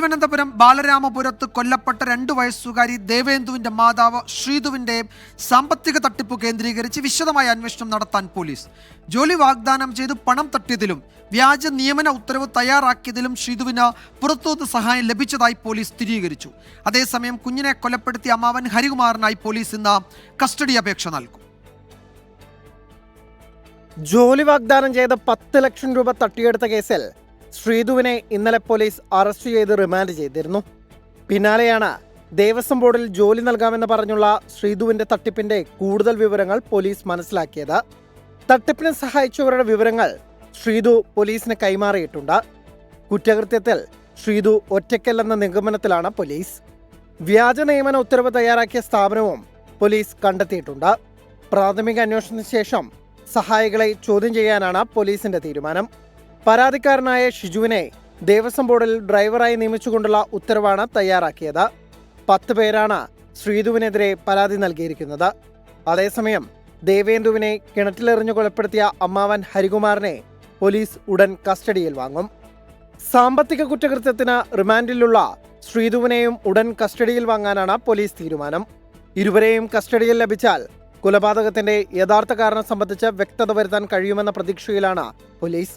തിരുവനന്തപുരം ബാലരാമപുരത്ത് കൊല്ലപ്പെട്ട രണ്ടു വയസ്സുകാരി ദേവേന്ദുവിന്റെ മാതാവ് ശ്രീധുവിന്റെ സാമ്പത്തിക തട്ടിപ്പ് കേന്ദ്രീകരിച്ച് വിശദമായ അന്വേഷണം നടത്താൻ പോലീസ്. ജോലി വാഗ്ദാനം ചെയ്ത് പണം തട്ടിയതിലും വ്യാജ നിയമന ഉത്തരവ് തയ്യാറാക്കിയതിലും ശ്രീധുവിന് പുറത്തുനിന്ന് സഹായം ലഭിച്ചതായി പോലീസ് സ്ഥിരീകരിച്ചു. അതേസമയം കുഞ്ഞിനെ കൊലപ്പെടുത്തിയ അമ്മാവൻ ഹരികുമാറിനായി പോലീസ് ഇന്ന് കസ്റ്റഡി അപേക്ഷ നൽകും. ജോലി വാഗ്ദാനം ചെയ്ത പത്ത് ലക്ഷം രൂപ തട്ടിയെടുത്ത കേസിൽ ശ്രീധുവിനെ ഇന്നലെ പോലീസ് അറസ്റ്റ് ചെയ്ത് റിമാൻഡ് ചെയ്തിരുന്നു. പിന്നാലെയാണ് ദേവസ്വം ബോർഡിൽ ജോലി നൽകാമെന്ന് പറഞ്ഞുള്ള ശ്രീധുവിന്റെ തട്ടിപ്പിന്റെ കൂടുതൽ വിവരങ്ങൾ പോലീസ് മനസ്സിലാക്കിയത്. തട്ടിപ്പിനെ സഹായിച്ചവരുടെ വിവരങ്ങൾ ശ്രീധു പോലീസിന് കൈമാറിയിട്ടുണ്ട്. കുറ്റകൃത്യത്തിൽ ശ്രീധു ഒറ്റയ്ക്കല്ലെന്ന നിഗമനത്തിലാണ് പോലീസ്. വ്യാജ നിയമന ഉത്തരവ് തയ്യാറാക്കിയ സ്ഥാപനവും പോലീസ് കണ്ടെത്തിയിട്ടുണ്ട്. പ്രാഥമിക അന്വേഷണത്തിന് ശേഷം സഹായികളെ ചോദ്യം ചെയ്യാനാണ് പോലീസിന്റെ തീരുമാനം. പരാതിക്കാരനായ ഷിജുവിനെ ദേവസ്വം ബോർഡിൽ ഡ്രൈവറായി നിയമിച്ചുകൊണ്ടുള്ള ഉത്തരവാണ് തയ്യാറാക്കിയത്. പത്ത് പേരാണ് ശ്രീധുവിനെതിരെ പരാതി നൽകിയിരിക്കുന്നത്. അതേസമയം ദേവേന്ദുവിനെ കിണറ്റിലെറിഞ്ഞു കൊലപ്പെടുത്തിയ അമ്മാവൻ ഹരികുമാറിനെ പോലീസ് ഉടൻ കസ്റ്റഡിയിൽ വാങ്ങും. സാമ്പത്തിക കുറ്റകൃത്യത്തിന് റിമാൻഡിലുള്ള ശ്രീധുവിനെയും ഉടൻ കസ്റ്റഡിയിൽ വാങ്ങാനാണ് പോലീസ് തീരുമാനം. ഇരുവരെയും കസ്റ്റഡിയിൽ ലഭിച്ചാൽ കൊലപാതകത്തിന്റെ യഥാർത്ഥ കാരണം സംബന്ധിച്ച് വ്യക്തത വരുത്താൻ കഴിയുമെന്ന പ്രതീക്ഷയിലാണ് പോലീസ്.